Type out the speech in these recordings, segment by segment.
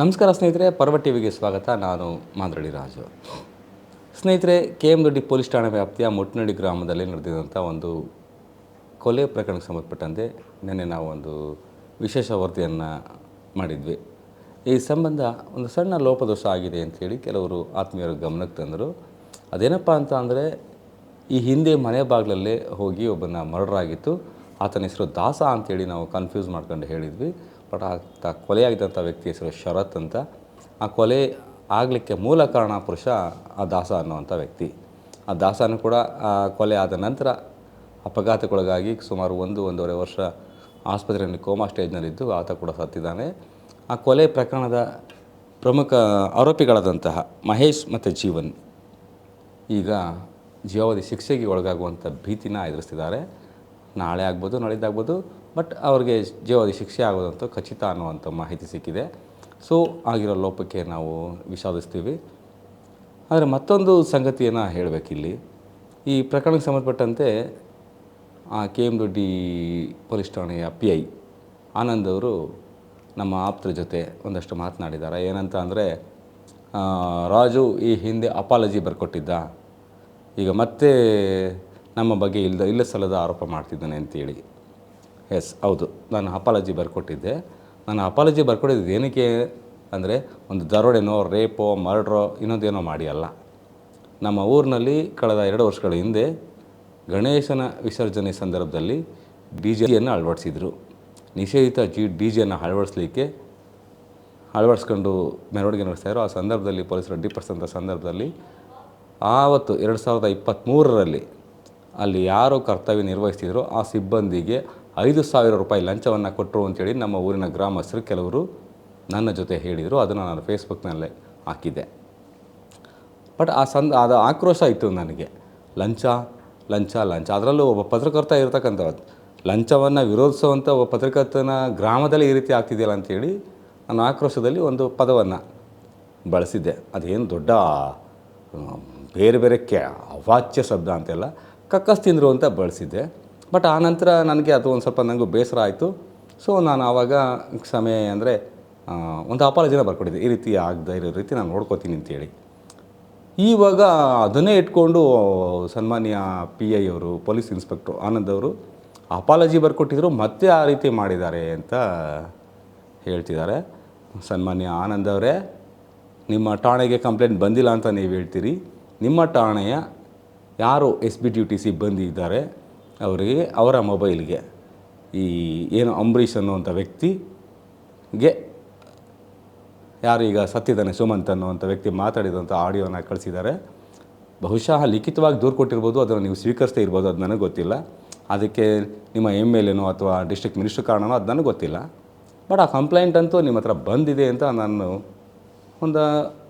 ನಮಸ್ಕಾರ ಸ್ನೇಹಿತರೆ, ಪರ್ವ ಟಿವಿಗೆ ಸ್ವಾಗತ. ನಾನು ಮಾದ್ರಳ್ಳಿ ರಾಜು. ಸ್ನೇಹಿತರೆ ಕೆ ಎಂ ದೊಡ್ಡಿ ಪೊಲೀಸ್ ಠಾಣೆ ವ್ಯಾಪ್ತಿಯ ಮುಟ್ನಳ್ಳಿ ಗ್ರಾಮದಲ್ಲಿ ನಡೆದಿದ್ದಂಥ ಒಂದು ಕೊಲೆ ಪ್ರಕರಣಕ್ಕೆ ಸಂಬಂಧಪಟ್ಟಂತೆ ನಿನ್ನೆ ನಾವು ಒಂದು ವಿಶೇಷ ವರದಿಯನ್ನು ಮಾಡಿದ್ವಿ. ಈ ಸಂಬಂಧ ಒಂದು ಸಣ್ಣ ಲೋಪದೋಷ ಆಗಿದೆ ಅಂಥೇಳಿ ಕೆಲವರು ಆತ್ಮೀಯರ ಗಮನಕ್ಕೆ ತಂದರು. ಅದೇನಪ್ಪ ಅಂತ ಅಂದರೆ, ಈ ಹಿಂದೆ ಮನೆ ಬಾಗಿಲಲ್ಲೇ ಹೋಗಿ ಒಬ್ಬನ ಮರ್ಡರ್ ಆಗಿತ್ತು. ಆತನ ಹೆಸರು ದಾಸ ಅಂತೇಳಿ ನಾವು ಕನ್ಫ್ಯೂಸ್ ಮಾಡ್ಕೊಂಡು ಹೇಳಿದ್ವಿ. ಬಟ್ ಆತ ಕೊಲೆಯಾಗಿದ್ದಂಥ ವ್ಯಕ್ತಿ ಹೆಸರು ಶರತ್ ಅಂತ. ಆ ಕೊಲೆ ಆಗಲಿಕ್ಕೆ ಮೂಲ ಕಾರಣ ಪುರುಷ ಆ ದಾಸ ಅನ್ನುವಂಥ ವ್ಯಕ್ತಿ. ಆ ದಾಸನು ಕೂಡ ಆ ಕೊಲೆ ಆದ ನಂತರ ಅಪಘಾತಕ್ಕೊಳಗಾಗಿ ಸುಮಾರು ಒಂದು, ಒಂದೂವರೆ ವರ್ಷ ಆಸ್ಪತ್ರೆಯಲ್ಲಿ ಕೋಮಾ ಸ್ಟೇಜ್ನಲ್ಲಿದ್ದು ಆತ ಕೂಡ ಸತ್ತಿದ್ದಾನೆ. ಆ ಕೊಲೆ ಪ್ರಕರಣದ ಪ್ರಮುಖ ಆರೋಪಿಗಳಾದಂತಹ ಮಹೇಶ್ ಮತ್ತು ಜೀವನ್ ಈಗ ಜೀವಾವಧಿ ಶಿಕ್ಷೆಗೆ ಒಳಗಾಗುವಂಥ ಭೀತಿನ ಎದುರಿಸ್ತಿದ್ದಾರೆ. ನಾಳೆ ಆಗ್ಬೋದು, ನಾಳಿದ್ದಾಗ್ಬೋದು ಬಟ್ ಅವ್ರಿಗೆ ಜೀವಾವಧಿ ಶಿಕ್ಷೆ ಆಗೋದಂತೂ ಖಚಿತ ಅನ್ನುವಂಥ ಮಾಹಿತಿ ಸಿಕ್ಕಿದೆ. ಸೊ ಆಗಿರೋ ಲೋಪಕ್ಕೆ ನಾವು ವಿಷಾದಿಸ್ತೀವಿ. ಆದರೆ ಮತ್ತೊಂದು ಸಂಗತಿಯನ್ನು ಹೇಳಬೇಕಿಲ್ಲಿ. ಈ ಪ್ರಕರಣಕ್ಕೆ ಸಂಬಂಧಪಟ್ಟಂತೆ ಆ ಕೆ ಎಂ ದೊಡ್ಡಿ ಪೊಲೀಸ್ ಠಾಣೆಯ ಪಿ ಐ ಆನಂದ್ ಅವರು ನಮ್ಮ ಆಪ್ತರ ಜೊತೆ ಒಂದಷ್ಟು ಮಾತನಾಡಿದ್ದಾರೆ. ಏನಂತ ಅಂದರೆ ರಾಜು ಈ ಹಿಂದೆ ಅಪಾಲಜಿ ಬರ್ಕೊಟ್ಟಿದ್ದ. ಈಗ ಮತ್ತೆ ನಮ್ಮ ಬಗ್ಗೆ ಇಲ್ಲದ ಇಲ್ಲ ಸಲ್ಲದ ಆರೋಪ ಮಾಡ್ತಿದ್ದಾನೆ ಅಂತೇಳಿ. ಎಸ್, ಹೌದು. ನಾನು ಅಪಾಲಜಿ ಬರ್ಕೊಟ್ಟಿದ್ದೆ. ನಾನು ಅಪಾಲಜಿ ಬರ್ಕೊಟ್ಟಿದ್ದು ಏನಕ್ಕೆ ಅಂದರೆ ಒಂದು ದರೋಡೆನೋ, ರೇಪೋ, ಮರ್ಡ್ರೋ ಇನ್ನೊಂದೇನೋ ಮಾಡಿ ಅಲ್ಲ. ನಮ್ಮ ಊರಿನಲ್ಲಿ ಕಳೆದ ಎರಡು ವರ್ಷಗಳ ಹಿಂದೆ ಗಣೇಶನ ವಿಸರ್ಜನೆ ಸಂದರ್ಭದಲ್ಲಿ ಡಿ ಜಿಯನ್ನು ಅಳವಡಿಸಿದರು. ನಿಷೇಧಿತ ಜಿ, ಡಿ ಜೆಯನ್ನು ಅಳವಡಿಸ್ಲಿಕ್ಕೆ ಅಳವಡಿಸ್ಕೊಂಡು ಮೆರವಣಿಗೆ ನಡೆಸ್ತಾಯಿದ್ರು ಆ ಸಂದರ್ಭದಲ್ಲಿ ಪೊಲೀಸರು ಅಡ್ಡಿಪಡಿಸಿದಂಥ ಸಂದರ್ಭದಲ್ಲಿ ಆವತ್ತು ಎರಡು ಸಾವಿರದ ಇಪ್ಪತ್ತ್ಮೂರರಲ್ಲಿ ಅಲ್ಲಿ ಯಾರು ಕರ್ತವ್ಯ ನಿರ್ವಹಿಸ್ತಿದ್ರು ಆ ಸಿಬ್ಬಂದಿಗೆ ಐದು ಸಾವಿರ ರೂಪಾಯಿ ಲಂಚವನ್ನು ಕೊಟ್ಟರು ಅಂತೇಳಿ ನಮ್ಮ ಊರಿನ ಗ್ರಾಮಸ್ಥರು ಕೆಲವರು ನನ್ನ ಜೊತೆ ಹೇಳಿದರು. ಅದನ್ನು ನಾನು ಫೇಸ್ಬುಕ್ನಲ್ಲೇ ಹಾಕಿದ್ದೆ. ಬಟ್ ಆ ಸಂದ, ಅದು ಆಕ್ರೋಶ ಇತ್ತು ನನಗೆ. ಲಂಚ ಲಂಚ ಲಂಚ. ಅದರಲ್ಲೂ ಒಬ್ಬ ಪತ್ರಕರ್ತ ಇರ್ತಕ್ಕಂಥ ಲಂಚವನ್ನು ವಿರೋಧಿಸುವಂಥ ಒಬ್ಬ ಪತ್ರಕರ್ತನ ಗ್ರಾಮದಲ್ಲಿ ಈ ರೀತಿ ಆಗ್ತಿದೆಯಲ್ಲ ಅಂಥೇಳಿ ನಾನು ಆಕ್ರೋಶದಲ್ಲಿ ಒಂದು ಪದವನ್ನು ಬಳಸಿದ್ದೆ. ಅದೇನು ದೊಡ್ಡ ಬೇರೆ ಬೇರೆ ಕೆ, ಅವಾಚ್ಯ ಶಬ್ದ ಅಂತೆಲ್ಲ ಕಕ್ಕಸ್ ತಿಂದರು ಅಂತ ಬಳಸಿದ್ದೆ. ಬಟ್ ಆನಂತರ ನನಗೆ ಅದು ಒಂದು ಸ್ವಲ್ಪ ನನಗೂ ಬೇಸರ ಆಯಿತು. ಸೊ ನಾನು ಆವಾಗ ಸಮಯ ಅಂದರೆ ಒಂದು ಅಪಾಲಜಿನ ಬರ್ಕೊಟ್ಟಿದ್ದೆ ಈ ರೀತಿ ಆಗದೆ ಇರೋ ರೀತಿ ನಾನು ನೋಡ್ಕೋತೀನಿ ಅಂತೇಳಿ ಇವಾಗ ಅದನ್ನೇ ಇಟ್ಕೊಂಡು ಸನ್ಮಾನ್ಯ ಪಿ ಐ ಅವರು, ಪೊಲೀಸ್ ಇನ್ಸ್ಪೆಕ್ಟ್ರು ಆನಂದ್ ಅವರು ಅಪಾಲಜಿ ಬರ್ಕೊಟ್ಟಿದ್ರು, ಮತ್ತೆ ಆ ರೀತಿ ಮಾಡಿದ್ದಾರೆ ಅಂತ ಹೇಳ್ತಿದ್ದಾರೆ. ಸನ್ಮಾನ್ಯ ಆನಂದ್ ಅವರೇ, ನಿಮ್ಮ ಠಾಣೆಗೆ ಕಂಪ್ಲೇಂಟ್ ಬಂದಿಲ್ಲ ಅಂತ ನೀವು ಹೇಳ್ತೀರಿ. ನಿಮ್ಮ ಠಾಣೆಯ ಯಾರು ಎಸ್ ಬಿ ಡ್ಯೂಟಿ ಸಿಬ್ಬಂದಿ ಇದ್ದಾರೆ ಅವರಿಗೆ ಅವರ ಮೊಬೈಲ್ಗೆ. ಈ ಏನು ಅಂಬರೀಷ್ ಅನ್ನುವಂಥ ವ್ಯಕ್ತಿಗೆ ಯಾರು ಈಗ ಸತ್ತಿದ್ದಾನೆ ಸುಮಂತ್ ಅನ್ನುವಂಥ ವ್ಯಕ್ತಿ ಮಾತಾಡಿದಂಥ ಆಡಿಯೋನ ಕಳಿಸಿದ್ದಾರೆ. ಬಹುಶಃ ಲಿಖಿತವಾಗಿ ದೂರು ಕೊಟ್ಟಿರ್ಬೋದು, ಅದನ್ನು ನೀವು ಸ್ವೀಕರಿಸ್ತೇ ಇರ್ಬೋದು, ಅದು ನನಗೆ ಗೊತ್ತಿಲ್ಲ. ಅದಕ್ಕೆ ನಿಮ್ಮ ಎಂ ಎಲ್ ಎನೋ ಅಥವಾ ಡಿಸ್ಟ್ರಿಕ್ಟ್ ಮಿನಿಸ್ಟರ್ ಕಾರಣನೋ, ಅದು ನನಗೆ ಗೊತ್ತಿಲ್ಲ. ಬಟ್ ಆ ಕಂಪ್ಲೇಂಟ್ ಅಂತೂ ನಿಮ್ಮ ಹತ್ರ ಬಂದಿದೆ ಅಂತ ನಾನು ಒಂದು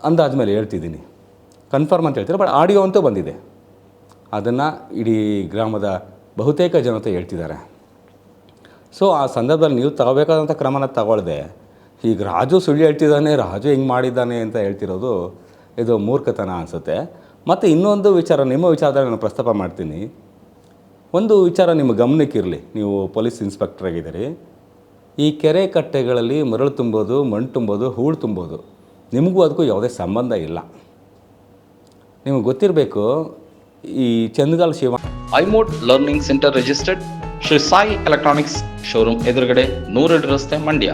ಅಂದಾಜು ಮೇಲೆ ಹೇಳ್ತಿದ್ದೀನಿ. ಕನ್ಫರ್ಮ್ ಅಂತ ಹೇಳ್ತೀರಾ ಬಟ್ ಆಡಿಯೋ ಅಂತೂ ಬಂದಿದೆ. ಅದನ್ನು ಇಡೀ ಗ್ರಾಮದ ಬಹುತೇಕ ಜನತೆ ಹೇಳ್ತಿದ್ದಾರೆ. ಸೊ ಆ ಸಂದರ್ಭದಲ್ಲಿ ನೀವು ತಗೋಬೇಕಾದಂಥ ಕ್ರಮನ ತಗೊಳ್ಳದೆ ಈಗ ರಾಜು ಸುಳ್ಳು ಹೇಳ್ತಿದ್ದಾನೆ, ರಾಜು ಹೆಂಗೆ ಮಾಡಿದ್ದಾನೆ ಅಂತ ಹೇಳ್ತಿರೋದು ಇದು ಮೂರ್ಖತನ ಅನಿಸುತ್ತೆ. ಮತ್ತು ಇನ್ನೊಂದು ವಿಚಾರ, ನಿಮ್ಮ ವಿಚಾರದಲ್ಲಿ ನಾನು ಪ್ರಸ್ತಾಪ ಮಾಡ್ತೀನಿ. ಒಂದು ವಿಚಾರ ನಿಮ್ಮ ಗಮನಕ್ಕಿರಲಿ, ನೀವು ಪೊಲೀಸ್ ಇನ್ಸ್ಪೆಕ್ಟರ್ ಆಗಿದ್ದೀರಿ. ಈ ಕೆರೆ ಕಟ್ಟೆಗಳಲ್ಲಿ ಮರಳು ತುಂಬೋದು, ಮಣ್ಣು ತುಂಬೋದು, ಹೂಳು ತುಂಬೋದು, ನಿಮಗೂ ಅದಕ್ಕೂ ಯಾವುದೇ ಸಂಬಂಧ ಇಲ್ಲ. ನಿಮಗೆ ಗೊತ್ತಿರಬೇಕು, ಈ Chandagal Shiva ಐಮೋಡ್ learning centre registered Shri Sai electronics showroom ಎದುರುಗಡೆ ನೂರೆರಡು ರಸ್ತೆ Mandya.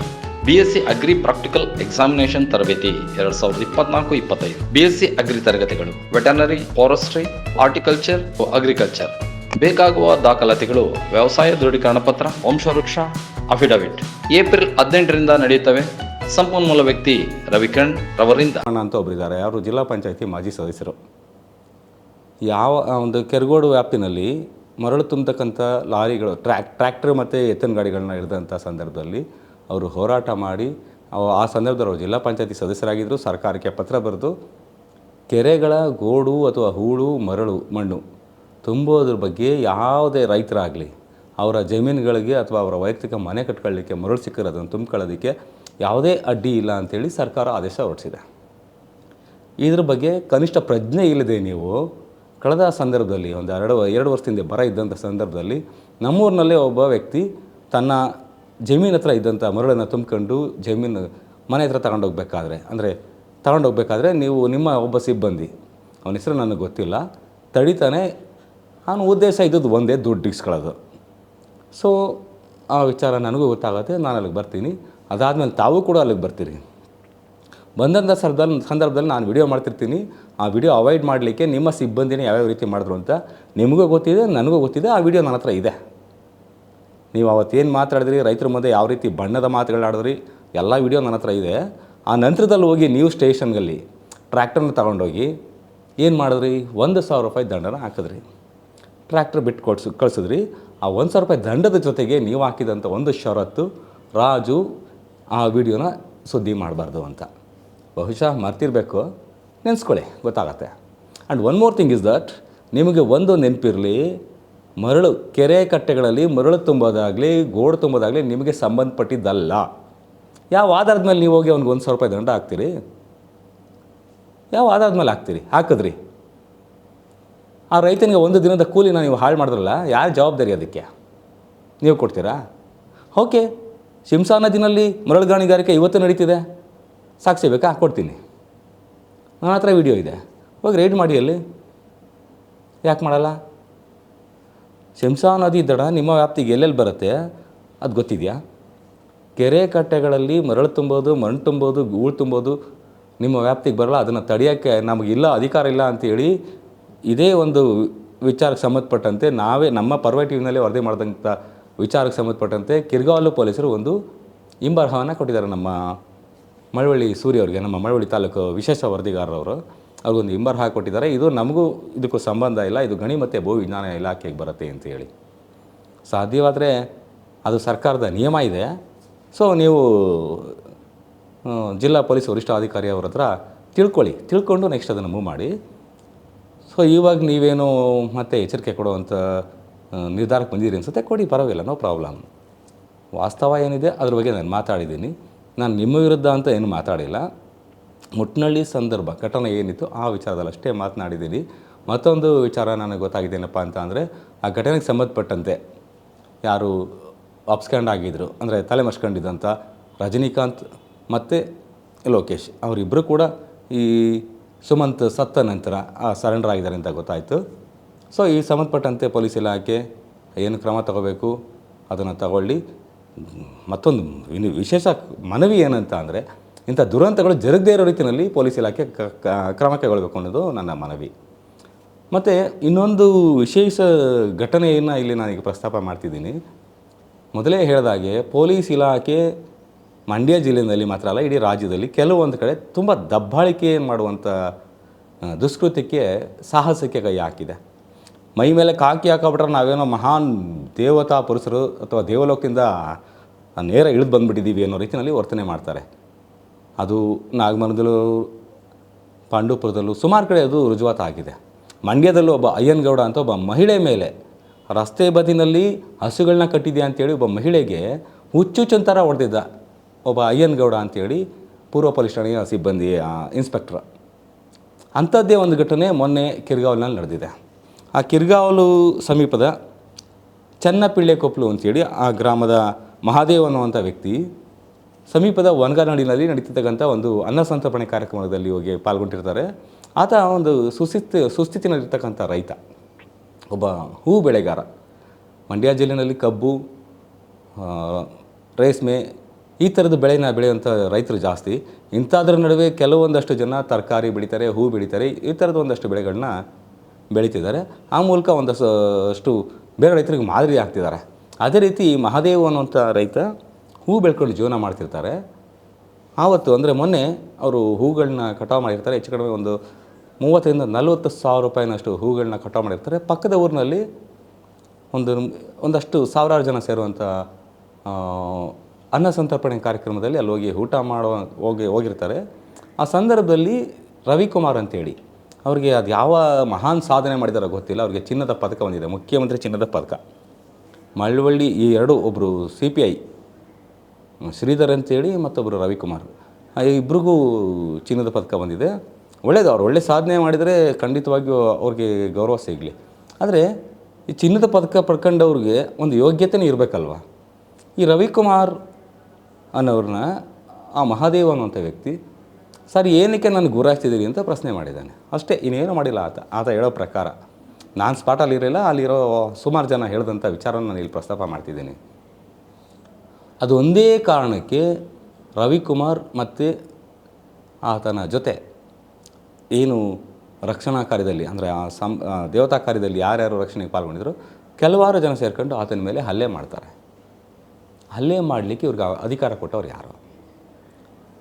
BSc agri practical examination ತರಬೇತಿ ಎರಡ್ ಸಾವಿರದ ಇಪ್ಪತ್ನಾಲ್ಕು, ಇಪ್ಪತ್ತೈದು. ಬಿಎಸ್ಸಿ ಅಗ್ರಿ ತರಗತಿಗಳು ವೆಟನರಿ ಫಾರೆಸ್ಟ್ರಿ ಹಾರ್ಟಿಕಲ್ಚರ್ ಅಗ್ರಿಕಲ್ಚರ್ ಬೇಕಾಗುವ ದಾಖಲಾತಿಗಳು, ವ್ಯವಸಾಯ ದೃಢೀಕರಣ ಪತ್ರ, ವಂಶವೃಕ್ಷ ಅಫಿಡವಿಟ್ ಏಪ್ರಿಲ್ ಹದಿನೆಂಟರಿಂದ ನಡೆಯುತ್ತವೆ. ಸಂಪನ್ಮೂಲ ವ್ಯಕ್ತಿ ರವಿಕಣ್ ರವರಿಂದ. ಅಂತ ಒಬ್ಬರಿದ್ದಾರೆ ಅವರು ಜಿಲ್ಲಾ ಪಂಚಾಯತಿ ಮಾಜಿ ಸದಸ್ಯರು. ಯಾವ ಒಂದು ಕೆರಗೋಡು ವ್ಯಾಪ್ತಿನಲ್ಲಿ ಮರಳು ತುಂಬತಕ್ಕಂಥ ಲಾರಿಗಳು, ಟ್ರ್ಯಾಕ್, ಟ್ರ್ಯಾಕ್ಟರ್ ಮತ್ತು ಎತ್ತಿನ ಗಾಡಿಗಳನ್ನ ಹಿಡಿದಂಥ ಸಂದರ್ಭದಲ್ಲಿ ಅವರು ಹೋರಾಟ ಮಾಡಿ ಆ ಸಂದರ್ಭದಲ್ಲಿ ಅವರು ಜಿಲ್ಲಾ ಪಂಚಾಯತಿ ಸದಸ್ಯರಾಗಿದ್ದರು ಸರ್ಕಾರಕ್ಕೆ ಪತ್ರ ಬರೆದು, ಕೆರೆಗಳ ಗೋಡು ಅಥವಾ ಹೂಳು, ಮರಳು, ಮಣ್ಣು ತುಂಬೋದ್ರ ಬಗ್ಗೆ ಯಾವುದೇ ರೈತರಾಗಲಿ, ಅವರ ಜಮೀನುಗಳಿಗೆ ಅಥವಾ ಅವರ ವೈಯಕ್ತಿಕ ಮನೆ ಕಟ್ಕೊಳ್ಳಿಕ್ಕೆ ಮರಳು ಸಿಕ್ಕಿರೋದನ್ನು ತುಂಬ್ಕೊಳ್ಳೋದಕ್ಕೆ ಯಾವುದೇ ಅಡ್ಡಿ ಇಲ್ಲ ಅಂತೇಳಿ ಸರ್ಕಾರ ಆದೇಶ ಹೊರಡಿಸಿದೆ. ಇದ್ರ ಬಗ್ಗೆ ಕನಿಷ್ಠ ಪ್ರಜ್ಞೆ ಇಲ್ಲದೆ ನೀವು ಕಳೆದ ಸಂದರ್ಭದಲ್ಲಿ ಒಂದು ಎರಡು ಎರಡು ವರ್ಷದಿಂದ ಬರ ಇದ್ದಂಥ ಸಂದರ್ಭದಲ್ಲಿ ನಮ್ಮೂರಿನಲ್ಲೇ ಒಬ್ಬ ವ್ಯಕ್ತಿ ತನ್ನ ಜಮೀನು ಹತ್ರ ಇದ್ದಂಥ ಮರಳನ್ನು ತುಂಬಿಕೊಂಡು ಜಮೀನು ಮನೆ ಹತ್ರ ತಗೊಂಡೋಗ್ಬೇಕಾದ್ರೆ ಅಂದರೆ ತಗೊಂಡೋಗ್ಬೇಕಾದ್ರೆ ನೀವು ನಿಮ್ಮ ಒಬ್ಬ ಸಿಬ್ಬಂದಿ, ಅವನ ಹೆಸರು ನನಗೆ ಗೊತ್ತಿಲ್ಲ, ತಡಿತಾನೆ ಅವನ ಉದ್ದೇಶ ಇದ್ದದ್ದು ಒಂದೇ ದುಡ್ಡು ಇಸ್ಕೊಳ್ಳೋದು. ಸೊ ಆ ವಿಚಾರ ನನಗೂ ಗೊತ್ತಾಗುತ್ತೆ, ನಾನು ಅಲ್ಲಿಗೆ ಬರ್ತೀನಿ, ಅದಾದಮೇಲೆ ತಾವು ಕೂಡ ಅಲ್ಲಿಗೆ ಬರ್ತೀರಿ. ಬಂದಂಥ ಸಂದರ್ಭದಲ್ಲಿ ಸಂದರ್ಭದಲ್ಲಿ ನಾನು ವಿಡಿಯೋ ಮಾಡ್ತಿರ್ತೀನಿ ಆ ವಿಡಿಯೋ ಅವಾಯ್ಡ್ ಮಾಡಲಿಕ್ಕೆ ನಿಮ್ಮ ಸಿಬ್ಬಂದಿನೇ ಯಾವ್ಯಾವ ರೀತಿ ಮಾಡಿದ್ರು ಅಂತ ನಿಮಗೂ ಗೊತ್ತಿದೆ, ನನಗೂ ಗೊತ್ತಿದೆ, ಆ ವಿಡಿಯೋ ನನ್ನ ಹತ್ರ ಇದೆ. ನೀವು ಅವತ್ತೇನು ಮಾತಾಡಿದ್ರಿ, ರೈತರ ಮುಂದೆ ಯಾವ ರೀತಿ ಬಣ್ಣದ ಮಾತುಗಳಾಡಿದ್ರಿ ಎಲ್ಲ ವಿಡಿಯೋ ನನ್ನ ಹತ್ರ ಇದೆ. ಆ ನಂತರದಲ್ಲಿ ಹೋಗಿ ನೀವು ಸ್ಟೇಷನ್ಗಲ್ಲಿ ಟ್ರ್ಯಾಕ್ಟರ್ನ ತಗೊಂಡೋಗಿ ಏನು ಮಾಡಿದ್ರಿ, ಒಂದು ಸಾವಿರ ರೂಪಾಯಿ ದಂಡನ ಹಾಕಿದ್ರಿ. ಟ್ರ್ಯಾಕ್ಟರ್ ಬಿಟ್ಟು ಕೊಡ್ಸು, ಕಳಿಸಿದ್ರಿ. ಆ ಒಂದು ಸಾವಿರ ರೂಪಾಯಿ ದಂಡದ ಜೊತೆಗೆ ನೀವು ಹಾಕಿದಂಥ ಒಂದು ಷರತ್ತು ರಾಜು ಆ ವಿಡಿಯೋನ ಸುದ್ದಿ ಮಾಡಬಾರ್ದು ಅಂತ. ಬಹುಶಃ ಮರ್ತಿರಬೇಕು. ನೆನೆಸ್ಕೊಳ್ಳಿ, ಗೊತ್ತಾಗತ್ತೆ. And one more thing is that ನಿಮಗೆ ಒಂದು ನೆನಪಿರಲಿ, ಮರಳು, ಕೆರೆ ಕಟ್ಟೆಗಳಲ್ಲಿ ಮರಳು ತುಂಬೋದಾಗಲಿ, ಗೋಡು ತುಂಬೋದಾಗಲಿ ನಿಮಗೆ ಸಂಬಂಧಪಟ್ಟಿದ್ದಲ್ಲ. ಯಾವ ಆಧಾರದ ಮೇಲೆ ನೀವು ಹೋಗಿ ಅವ್ನಿಗೆ ಒಂದು ಸಾವಿರ ರೂಪಾಯಿ ದಂಡ ಹಾಕ್ತೀರಿ? ಯಾವ ಆಧಾರದ ಮೇಲೆ ಹಾಕ್ತೀರಿ? ಹಾಕಿದ್ರಿ. ಆ ರೈತನಿಗೆ ಒಂದು ದಿನದ ಕೂಲಿನ ನೀವು ಹಾಳು ಮಾಡಿದ್ರಲ್ಲ, ಯಾರು ಜವಾಬ್ದಾರಿ ಅದಕ್ಕೆ? ನೀವು ಕೊಡ್ತೀರಾ? ಓಕೆ ಶಿಂಸಾ ನದಿನಲ್ಲಿ ಮರಳು ಗಣಿಗಾರಿಕೆ ಇವತ್ತು ನಡೀತಿದೆ. ಸಾಕ್ಷಿ ಬೇಕಾ? ಕೊಡ್ತೀನಿ. ನನ್ನ ಹತ್ರ ವಿಡಿಯೋ ಇದೆ. ಹೋಗಿ ರೈಡ್ ಮಾಡಿ ಅಲ್ಲಿ. ಯಾಕೆ ಮಾಡಲ್ಲ? ಶಂಸಾ ನದಿ ದಡ ನಿಮ್ಮ ವ್ಯಾಪ್ತಿಗೆ ಎಲ್ಲೆಲ್ಲಿ ಬರುತ್ತೆ? ಅದು ಗೊತ್ತಿದೆಯಾ? ಕೆರೆ ಕಟ್ಟೆಗಳಲ್ಲಿ ಮರಳು ತುಂಬೋದು, ಮಣ್ಣು ತುಂಬೋದು, ಗೂಳು ತುಂಬೋದು. ನಿಮ್ಮ ವ್ಯಾಪ್ತಿಗೆ ಬರಲ್ಲ, ಅದನ್ನು ತಡೆಯೋಕ್ಕೆ ನಮಗಿಲ್ಲ ಅಧಿಕಾರ ಇಲ್ಲ ಅಂತೇಳಿ ಇದೇ ಒಂದು ವಿಚಾರಕ್ಕೆ ಸಂಬಂಧಪಟ್ಟಂತೆ ನಾವೇ ನಮ್ಮ ಪರ್ವ ಟಿ ವಿನಲ್ಲೇ ವರದಿ ಮಾಡಿದಂಥ ವಿಚಾರಕ್ಕೆ ಸಂಬಂಧಪಟ್ಟಂತೆ ಕಿರ್ಗಾವಲು ಪೊಲೀಸರು ಒಂದು ಇಂಬರಹವನ್ನು ಕೊಟ್ಟಿದ್ದಾರೆ ನಮ್ಮ ಮಳವಳ್ಳಿ ಸೂರ್ಯ ಅವರಿಗೆ, ನಮ್ಮ ಮಳವಳ್ಳಿ ತಾಲೂಕು ವಿಶೇಷ ವರದಿಗಾರರವರು, ಅವ್ರಿಗೊಂದು ಇಂಬರ್ ಹಾಕಿಕೊಟ್ಟಿದ್ದಾರೆ ಇದು ನಮಗೂ ಇದಕ್ಕೂ ಸಂಬಂಧ ಇಲ್ಲ, ಇದು ಗಣಿ ಮತ್ತು ಭೂ ವಿಜ್ಞಾನ ಇಲಾಖೆಗೆ ಬರುತ್ತೆ ಅಂತ ಹೇಳಿ. ಸಾಧ್ಯವಾದರೆ ಅದು ಸರ್ಕಾರದ ನಿಯಮ ಇದೆ. ಸೊ ನೀವು ಜಿಲ್ಲಾ ಪೊಲೀಸ್ ವರಿಷ್ಠಾಧಿಕಾರಿ ಅವ್ರ ಹತ್ರ ತಿಳ್ಕೊಳ್ಳಿ. ತಿಳ್ಕೊಂಡು ನೆಕ್ಸ್ಟ್ ಅದನ್ನು ಮೂವ್ ಮಾಡಿ. ಸೊ ಇವಾಗ ನೀವೇನು ಮತ್ತೆ ಎಚ್ಚರಿಕೆ ಕೊಡುವಂಥ ನಿರ್ಧಾರಕ್ಕೆ ಬಂದಿರಿ ಅನ್ಸುತ್ತೆ, ಕೊಡಿ, ಪರವಾಗಿಲ್ಲ ನೋ ಪ್ರಾಬ್ಲಮ್ ವಾಸ್ತವ ಏನಿದೆ, ಅದ್ರ ಬಗ್ಗೆ ನಾನು ಮಾತಾಡಿದ್ದೀನಿ. ನಾನು ನಿಮ್ಮ ವಿರುದ್ಧ ಅಂತ ಏನು ಮಾತಾಡಿಲ್ಲ. ಮುಟ್ನಳ್ಳಿ ಸಂದರ್ಭ, ಘಟನೆ ಏನಿತ್ತು ಆ ವಿಚಾರದಲ್ಲಿ ಅಷ್ಟೇ ಮಾತನಾಡಿದ್ದೀನಿ ಮತ್ತೊಂದು ವಿಚಾರ ನನಗೆ ಗೊತ್ತಾಗಿದ್ದೇನಪ್ಪ ಅಂತ ಅಂದರೆ, ಆ ಘಟನೆಗೆ ಸಂಬಂಧಪಟ್ಟಂತೆ ಯಾರು ಅಪ್ಸ್ಕ್ಯಾಂಡ್ ಆಗಿದ್ದರು ಅಂದರೆ ತಲೆ ಮರ್ಸ್ಕೊಂಡಿದ್ದಂಥ ರಜನಿಕಾಂತ್ ಮತ್ತು ಲೋಕೇಶ್ ಅವರಿಬ್ಬರು ಕೂಡ ಈ ಸುಮಂತ್ ಸತ್ತ ನಂತರ ಸರೆಂಡರ್ ಆಗಿದ್ದಾರೆ ಅಂತ ಗೊತ್ತಾಯಿತು. ಸೊ ಈ ಸಂಬಂಧಪಟ್ಟಂತೆ ಪೊಲೀಸ್ ಇಲಾಖೆ ಏನು ಕ್ರಮ ತಗೋಬೇಕು, ಅದನ್ನು ತಗೊಳ್ಳಿ. ಮತ್ತೊಂದು ವಿಶೇಷ ಮನವಿ ಏನಂತ ಅಂದರೆ ಇಂಥ ದುರಂತಗಳು ಜರುಗದೇ ಇರೋ ರೀತಿಯಲ್ಲಿ ಪೊಲೀಸ್ ಇಲಾಖೆ ಕ್ರಮ ಕೈಗೊಳ್ಬೇಕು ಅನ್ನೋದು ನನ್ನ ಮನವಿ. ಮತ್ತು ಇನ್ನೊಂದು ವಿಶೇಷ ಘಟನೆಯನ್ನು ಇಲ್ಲಿ ನಾನೀಗ ಪ್ರಸ್ತಾಪ ಮಾಡ್ತಿದ್ದೀನಿ. ಮೊದಲೇ ಹೇಳಿದಾಗೆ ಪೊಲೀಸ್ ಇಲಾಖೆ ಮಂಡ್ಯ ಜಿಲ್ಲೆಯಲ್ಲಿ ಮಾತ್ರ ಅಲ್ಲ, ಇಡೀ ರಾಜ್ಯದಲ್ಲಿ ಕೆಲವೊಂದು ಕಡೆ ತುಂಬ ದಬ್ಬಾಳಿಕೆ ಮಾಡುವಂಥ ದುಷ್ಕೃತ್ಯಕ್ಕೆ ಸಾಹಸಕ್ಕೆ ಕೈ ಹಾಕಿದೆ. ಮೈ ಮೇಲೆ ಕಾಕಿ ಹಾಕೊಬಿಟ್ರೆ ನಾವೇನೋ ಮಹಾನ್ ದೇವತಾ ಪುರುಷರು ಅಥವಾ ದೇವಲೋಕದಿಂದ ನೇರ ಇಳಿದು ಬಂದುಬಿಟ್ಟಿದ್ದೀವಿ ಅನ್ನೋ ರೀತಿಯಲ್ಲಿ ವರ್ತನೆ ಮಾಡ್ತಾರೆ. ಅದು ನಾಗಮನದಲ್ಲೂ ಪಾಂಡುಪುರದಲ್ಲೂ ಸುಮಾರು ಕಡೆ ಅದು ರುಜುವಾತ ಆಗಿದೆ. ಮಂಡ್ಯದಲ್ಲೂ ಒಬ್ಬ ಅಯ್ಯನ್ಗೌಡ ಅಂತ ಒಬ್ಬ ಮಹಿಳೆ ಮೇಲೆ ರಸ್ತೆ ಬದಿನಲ್ಲಿ ಹಸುಗಳನ್ನ ಕಟ್ಟಿದೆ ಅಂತೇಳಿ ಒಬ್ಬ ಮಹಿಳೆಗೆ ಹುಚ್ಚುಚ್ಚಂತರ ಹೊಡೆದಿದ್ದ ಒಬ್ಬ ಅಯ್ಯನಗೌಡ ಅಂತೇಳಿ ಪೂರ್ವ ಪೊಲೀಸ್ ಠಾಣೆಯ ಸಿಬ್ಬಂದಿ ಇನ್ಸ್ಪೆಕ್ಟ್ರ್. ಅಂಥದ್ದೇ ಒಂದು ಘಟನೆ ಮೊನ್ನೆ ಕಿರ್ಗಾವಲ್ನಲ್ಲಿ ನಡೆದಿದೆ. ಆ ಕಿರ್ಗಾವಲು ಸಮೀಪದ ಚನ್ನಪಿಳ್ಳೆ ಕೊಪ್ಪಲು ಅಂತೇಳಿ ಆ ಗ್ರಾಮದ ಮಹಾದೇವ್ ಅನ್ನುವಂಥ ವ್ಯಕ್ತಿ ಸಮೀಪದ ವನಗಾನಡಿನಲ್ಲಿ ನಡೀತಿರ್ತಕ್ಕಂಥ ಒಂದು ಅನ್ನ ಸಂತರ್ಪಣೆ ಕಾರ್ಯಕ್ರಮದಲ್ಲಿ ಹೋಗಿ ಪಾಲ್ಗೊಂಡಿರ್ತಾರೆ. ಆತ ಒಂದು ಸುಸ್ಥಿತಿ, ಸುಸ್ಥಿತಿನಲ್ಲಿರ್ತಕ್ಕಂಥ ರೈತ. ಒಬ್ಬ ಹೂ ಬೆಳೆಗಾರ. ಮಂಡ್ಯ ಜಿಲ್ಲೆಯಲ್ಲಿ ಕಬ್ಬು ರೇಷ್ಮೆ ಈ ಥರದ ಬೆಳೆನ ಬೆಳೆಯುವಂಥ ರೈತರು ಜಾಸ್ತಿ. ಇಂಥದ್ರ ನಡುವೆ ಕೆಲವೊಂದಷ್ಟು ಜನ ತರಕಾರಿ ಬೆಳೀತಾರೆ, ಹೂ ಬೆಳೀತಾರೆ. ಈ ಥರದ ಒಂದಷ್ಟು ಬೆಳೆಗಳನ್ನ ಬೆಳೀತಿದ್ದಾರೆ. ಆ ಮೂಲಕ ಒಂದಷ್ಟು ಬೇರೆ ರೈತರಿಗೆ ಮಾದರಿ ಆಗ್ತಿದ್ದಾರೆ. ಅದೇ ರೀತಿ ಮಹಾದೇವ್ ಅನ್ನುವಂಥ ರೈತ ಹೂ ಬೆಳ್ಕೊಂಡು ಜೀವನ ಮಾಡ್ತಿರ್ತಾರೆ. ಆವತ್ತು ಅಂದರೆ ಮೊನ್ನೆ ಅವರು ಹೂಗಳನ್ನ ಕಟಾವು ಮಾಡಿರ್ತಾರೆ. ಹೆಚ್ಚು ಕಡಿಮೆ ಒಂದು ಮೂವತ್ತರಿಂದ ನಲವತ್ತು ಸಾವಿರ ರೂಪಾಯಿನಷ್ಟು ಹೂಗಳನ್ನ ಕಟಾವು ಮಾಡಿರ್ತಾರೆ. ಪಕ್ಕದ ಊರಿನಲ್ಲಿ ಒಂದು ಒಂದಷ್ಟು ಸಾವಿರಾರು ಜನ ಸೇರುವಂಥ ಅನ್ನ ಸಂತರ್ಪಣೆ ಕಾರ್ಯಕ್ರಮದಲ್ಲಿ ಅಲ್ಲಿ ಹೋಗಿ ಊಟ ಮಾಡೋ ಹೋಗಿ ಹೋಗಿರ್ತಾರೆ. ಆ ಸಂದರ್ಭದಲ್ಲಿ ರವಿಕುಮಾರ್ ಅಂತೇಳಿ ಅವ್ರಿಗೆ ಅದು ಯಾವ ಮಹಾನ್ ಸಾಧನೆ ಮಾಡಿದಾರೋ ಗೊತ್ತಿಲ್ಲ. ಅವ್ರಿಗೆ ಚಿನ್ನದ ಪದಕ ಬಂದಿದೆ. ಮುಖ್ಯಮಂತ್ರಿ ಚಿನ್ನದ ಪದಕ. ಮಳ್ಳವಳ್ಳಿ ಈ ಎರಡು ಒಬ್ಬರು ಸಿ ಪಿ ಐ, ಶ್ರೀಧರ್ ಅಂತೇಳಿ ಮತ್ತೊಬ್ಬರು ರವಿಕುಮಾರ್. ಇಬ್ರಿಗೂ ಚಿನ್ನದ ಪದಕ ಬಂದಿದೆ. ಒಳ್ಳೇದು, ಅವ್ರು ಒಳ್ಳೆ ಸಾಧನೆ ಮಾಡಿದರೆ ಖಂಡಿತವಾಗಿಯೂ ಅವ್ರಿಗೆ ಗೌರವ ಸಿಗಲಿ. ಆದರೆ ಈ ಚಿನ್ನದ ಪದಕ ಪಡ್ಕೊಂಡವ್ರಿಗೆ ಒಂದು ಯೋಗ್ಯತೆನೇ ಇರಬೇಕಲ್ವ? ಈ ರವಿಕುಮಾರ್ ಅನ್ನೋರನ್ನ ಆ ಮಹಾದೇವ ಅನ್ನುವಂಥ ವ್ಯಕ್ತಿ ಸರ್, ಏನಕ್ಕೆ ನಾನು ಗುರಾಯಿಸ್ತಿದ್ದೀರಿ ಅಂತ ಪ್ರಶ್ನೆ ಮಾಡಿದ್ದಾನೆ. ಅಷ್ಟೇ, ಇನ್ನೇನು ಮಾಡಿಲ್ಲ ಆತ. ಆತ ಹೇಳೋ ಪ್ರಕಾರ, ನಾನು ಸ್ಪಾಟಲ್ಲಿ ಇರಲಿಲ್ಲ, ಅಲ್ಲಿರೋ ಸುಮಾರು ಜನ ಹೇಳಿದಂಥ ವಿಚಾರವನ್ನು ನಾನು ಇಲ್ಲಿ ಪ್ರಸ್ತಾಪ ಮಾಡ್ತಿದ್ದೀನಿ. ಅದು ಒಂದೇ ಕಾರಣಕ್ಕೆ ರವಿಕುಮಾರ್ ಮತ್ತು ಆತನ ಜೊತೆ ಏನು ರಕ್ಷಣಾ ಕಾರ್ಯದಲ್ಲಿ, ಅಂದರೆ ಆ ಸಂ ದೇವತಾ ಕಾರ್ಯದಲ್ಲಿ ಯಾರ್ಯಾರು ರಕ್ಷಣೆಗೆ ಪಾಲ್ಗೊಂಡಿದ್ರು, ಕೆಲವಾರು ಜನ ಸೇರ್ಕೊಂಡು ಆತನ ಮೇಲೆ ಹಲ್ಲೆ ಮಾಡ್ತಾರೆ. ಹಲ್ಲೆ ಮಾಡಲಿಕ್ಕೆ ಇವ್ರಿಗೆ ಅಧಿಕಾರ ಕೊಟ್ಟವ್ರು ಯಾರು?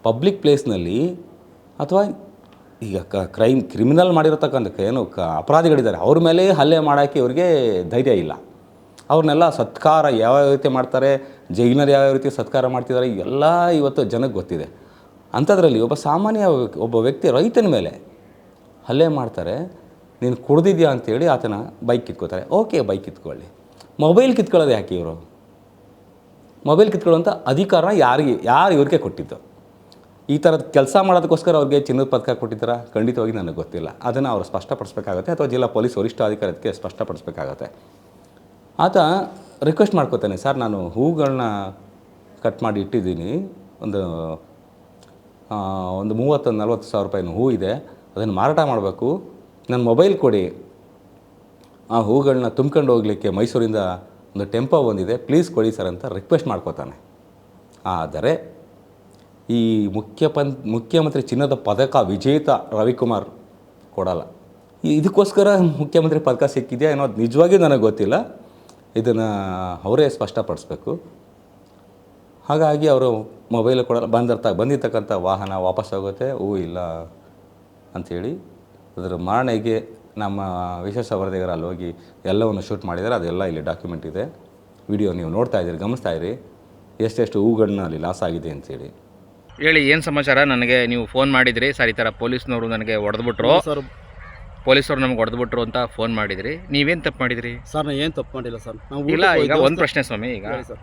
ಪಬ್ಲಿಕ್ ಪ್ಲೇಸ್ನಲ್ಲಿ ಅಥವಾ ಈಗ ಕ ಕ್ರೈಮ್ ಕ್ರಿಮಿನಲ್ ಮಾಡಿರತಕ್ಕಂಥ ಏನು ಕ ಅಪರಾಧಿಗಳಿದ್ದಾರೆ, ಅವ್ರ ಮೇಲೆ ಹಲ್ಲೆ ಮಾಡೋಕ್ಕೆ ಇವರಿಗೆ ಧೈರ್ಯ ಇಲ್ಲ. ಅವ್ರನ್ನೆಲ್ಲ ಸತ್ಕಾರ ಯಾವ ರೀತಿ ಮಾಡ್ತಾರೆ ಜೈಲಿನಲ್ಲಿ ಯಾವ ರೀತಿ ಸತ್ಕಾರ ಮಾಡ್ತಿದ್ದಾರೆ ಎಲ್ಲ ಇವತ್ತು ಜನಕ್ಕೆ ಗೊತ್ತಿದೆ. ಅಂಥದ್ರಲ್ಲಿ ಒಬ್ಬ ಸಾಮಾನ್ಯ ಒಬ್ಬ ವ್ಯಕ್ತಿ ರೈತನ ಮೇಲೆ ಹಲ್ಲೆ ಮಾಡ್ತಾರೆ, ನೀನು ಕುಡ್ದಿದ್ಯಾ ಅಂತೇಳಿ ಆತನ ಬೈಕ್ ಕಿತ್ಕೋತಾರೆ ಓಕೆ ಬೈಕ್ ಕಿತ್ಕೊಳ್ಳಿ. ಮೊಬೈಲ್ ಕಿತ್ಕೊಳ್ಳೋದು ಯಾಕೆ ಇವರು? ಮೊಬೈಲ್ ಕಿತ್ಕೊಳ್ಳೋಂಥ ಅಧಿಕಾರ ಯಾರಿಗೆ ಯಾರು ಇವ್ರಿಗೆ ಕೊಟ್ಟಿದ್ದು? ಈ ಥರದ ಕೆಲಸ ಮಾಡೋದಕ್ಕೋಸ್ಕರ ಅವ್ರಿಗೆ ಚಿನ್ನದ ಪದಕ ಕೊಟ್ಟಿದ್ದರ? ಖಂಡಿತವಾಗಿ ನನಗೆ ಗೊತ್ತಿಲ್ಲ. ಅದನ್ನು ಅವರು ಸ್ಪಷ್ಟಪಡಿಸ್ಬೇಕಾಗತ್ತೆ ಅಥವಾ ಜಿಲ್ಲಾ ಪೊಲೀಸ್ ವರಿಷ್ಠಾಧಿಕಾರಕ್ಕೆ ಸ್ಪಷ್ಟಪಡಿಸ್ಬೇಕಾಗತ್ತೆ. ಆತ ರಿಕ್ವೆಸ್ಟ್ ಮಾಡ್ಕೋತಾನೆ, ಸರ್, ನಾನು ಹೂಗಳನ್ನ ಕಟ್ ಮಾಡಿ ಇಟ್ಟಿದ್ದೀನಿ. ಒಂದು ಒಂದು ಮೂವತ್ತು, ನಲ್ವತ್ತು ಸಾವಿರ ರೂಪಾಯಿನ ಹೂ ಇದೆ. ಅದನ್ನು ಮಾರಾಟ ಮಾಡಬೇಕು. ನನ್ನ ಮೊಬೈಲ್ ಕೊಡಿ. ಆ ಹೂಗಳನ್ನ ತುಂಬ್ಕೊಂಡು ಹೋಗಲಿಕ್ಕೆ ಮೈಸೂರಿಂದ ಒಂದು ಟೆಂಪೋ ಬಂದಿದೆ. ಪ್ಲೀಸ್ ಕೊಡಿ ಸರ್ ಅಂತ ರಿಕ್ವೆಸ್ಟ್ ಮಾಡ್ಕೋತಾನೆ. ಆದರೆ ಈ ಮುಖ್ಯ ಪನ್, ಮುಖ್ಯಮಂತ್ರಿ ಚಿನ್ನದ ಪದಕ ವಿಜೇತ ರವಿಕುಮಾರ್ ಕೊಡಲ್ಲ. ಇದಕ್ಕೋಸ್ಕರ ಮುಖ್ಯಮಂತ್ರಿ ಪದಕ ಸಿಕ್ಕಿದೆಯಾ ಅನ್ನೋದು ನಿಜವಾಗಿಯೂ ನನಗೆ ಗೊತ್ತಿಲ್ಲ. ಇದನ್ನು ಅವರೇ ಸ್ಪಷ್ಟಪಡಿಸ್ಬೇಕು. ಹಾಗಾಗಿ ಅವರು ಮೊಬೈಲ್ ಕೊಡಲ್ಲ ಬಂದಿರ್ತಾ, ಬಂದಿರ್ತಕ್ಕಂಥ ವಾಹನ ವಾಪಸ್ ಹೋಗುತ್ತೆ, ಹೂ ಇಲ್ಲ ಅಂಥೇಳಿ. ಅದರ ಮಾರಣೆಗೆ ನಮ್ಮ ವಿಶೇಷ ವರದಿಗಾರ ಅಲ್ಲಿ ಹೋಗಿ ಎಲ್ಲವನ್ನು ಶೂಟ್ ಮಾಡಿದ್ದಾರೆ ಅದೆಲ್ಲ ಇಲ್ಲಿ ಡಾಕ್ಯುಮೆಂಟ್ ಇದೆ. ವಿಡಿಯೋ ನೀವು ನೋಡ್ತಾ ಇದ್ದೀರಿ, ಗಮನಿಸ್ತಾ ಇರಿ. ಎಷ್ಟೆಷ್ಟು ಹೂಗಳನ್ನ ಅಲ್ಲಿ ಲಾಸ್ ಆಗಿದೆ ಅಂತೇಳಿ ಹೇಳಿ ಏನು ಸಮಾಚಾರ? ನನಗೆ ನೀವು ಫೋನ್ ಮಾಡಿದ್ರಿ. ಸರ್ ಈ ಥರ ಪೊಲೀಸ್ನವರು ನನಗೆ ಹೊಡೆದ್ಬಿಟ್ರು. ಸರ್. ಪೊಲೀಸರು ನಮ್ಗೆ ಹೊಡೆದ್ಬಿಟ್ರು ಅಂತ ಫೋನ್ ಮಾಡಿದ್ರಿ. ನೀವೇನು ತಪ್ಪು ಮಾಡಿದ್ರಿ? ಸರ್ ನಾನು ಏನು ತಪ್ಪು ಮಾಡಿಲ್ಲ ಸರ್. ನಾವು ಇಲ್ಲ ಊಟಕ್ಕೆ ಈಗ ಹೋಗಿದ್ದು ಒಂದು ಪ್ರಶ್ನೆ ಸ್ವಾಮಿ ಈಗ. ಹೇಳಿ ಸರ್.